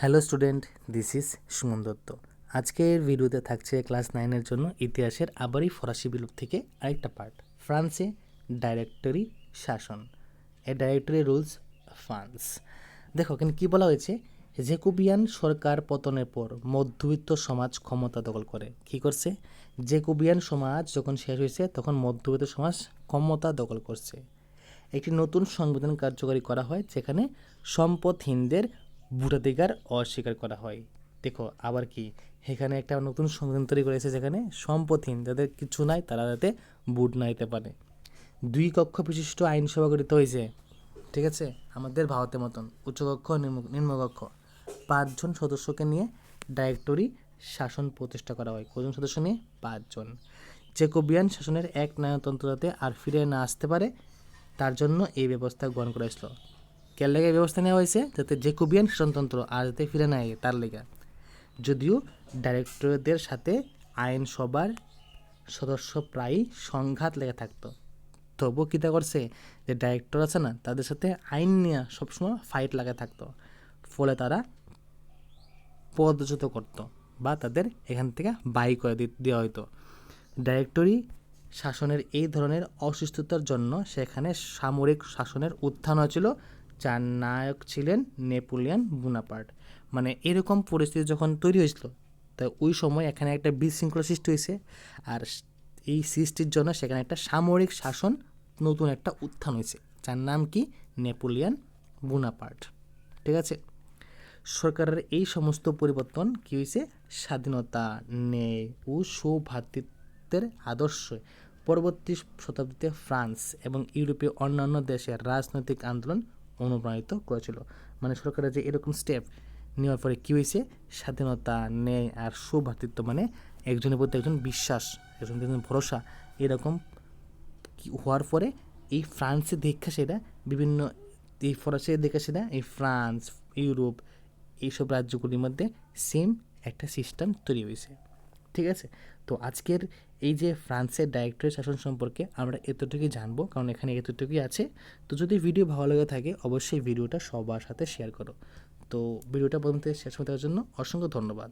Hello student, this is Suman Datta. আজকের ভিডিওতে থাকছে ক্লাস নাইনের জন্য ইতিহাসের আবারই ফরাসি বিলুপ থেকে আরেকটা পার্ট, ফ্রান্সে ডাইরেক্টরি শাসন, এ ডাইরেক্টরি রুলস ফ্রান্স। দেখো, এখানে কী বলা হয়েছে? জেকুবিয়ান সরকার পতনের পর মধ্যবিত্ত সমাজ ক্ষমতা দখল করে। কী করছে? জেকুবিয়ান সমাজ যখন শেষ হয়েছে, তখন মধ্যবিত্ত সমাজ ক্ষমতা দখল করছে। একটি নতুন সংবিধান কার্যকরী করা হয়, যেখানে সম্পদহীনদের ভোটাধিকার অস্বীকার করা হয়। দেখো, আবার কি? এখানে একটা নতুন সংবিধান তৈরি করেছে যেখানে সম্পদহীন যাদের কিছু নাই তারা যাতে ভোট না দিতে পারে। দুই কক্ষ বিশিষ্ট আইনসভা গঠিত হয়েছে, ঠিক আছে? আমাদের ভারতের মতন উচ্চকক্ষ নিম্ন- নিম্নকক্ষ পাঁচজন সদস্যকে নিয়ে ডাইরেক্টরি শাসন প্রতিষ্ঠা করা হয়। কজন সদস্য নিয়ে? পাঁচজন। জেকোবিয়ান শাসনের এক নায়তন্ত্র যাতে আর ফিরে না আসতে পারে, তার জন্য এই ব্যবস্থা গ্রহণ করা হয়েছিল। কেন লেগে ব্যবস্থা নেওয়া হয়েছে যাতে জেকোবিয়ান শাসনতন্ত্র আর যাতে ফিরে না তার লেগে। যদিও ডাইরেক্টরদের সাথে আইনসভার সদস্য প্রায়ই সংঘাত লেগে থাকতো। তবুও কীটা করছে যে ডাইরেক্টর আছে না, তাদের সাথে আইন নিয়ে সবসময় ফাইট লাগা থাকতো। ফলে তারা পদচ্যুত করতো বা তাদের এখান থেকে বাই করে দেওয়া হতো ডাইরেক্টরি শাসনের এই ধরনের অসুস্থতার জন্য সেখানে সামরিক শাসনের উত্থান হয়েছিল। যার নায়ক ছিলেন নেপোলিয়ান বুনাপার্ট। মানে এরকম পরিস্থিতি যখন তৈরি হয়েছিল, তা ওই সময় এখানে একটা বিশৃঙ্খলা সৃষ্টি হয়েছে আর এই সৃষ্টির জন্য সেখানে একটা সামরিক শাসন নতুন একটা উত্থান হয়েছে। যার নাম কি? Napoleon Bonaparte. ঠিক আছে? সরকারের এই সমস্ত পরিবর্তন কী হয়েছে? স্বাধীনতা ন্যায় ও সৌভ্রাতৃত্বের আদর্শ। পরবর্তী শতাব্দীতে ফ্রান্স এবং ইউরোপীয় অন্যান্য দেশের রাজনৈতিক আন্দোলন অনুপ্রাণিত করেছিল। মানে সরকারের যে এরকম স্টেপ নেওয়ার পরে কী হয়েছে? স্বাধীনতা, ন্যায় আর সৌভ্রাতৃত্ব মানে একজনের প্রতি একজন বিশ্বাস, একজন একজন ভরসা এরকম হওয়ার পরে এই ফ্রান্সের দেখা সেটা, বিভিন্ন এই ফরাসের দেখা সেটা, এই ফ্রান্স, ইউরোপ, এইসব রাজ্যগুলির মধ্যে সেম একটা সিস্টেম তৈরি হয়েছে। ঠিক আছে? তো আজকের এই যে ফ্রান্সের ডাইরেক্টরের শাসন সম্পর্কে আমরা এতটুকুই জানব, কারণ এখানে এতটুকুই আছে। তো যদি ভিডিও ভালো লেগে থাকে, অবশ্যই ভিডিওটা সবার সাথে শেয়ার করো। তো ভিডিওটা পর্যন্ত শেষ হতে জন্য অসংখ্য ধন্যবাদ।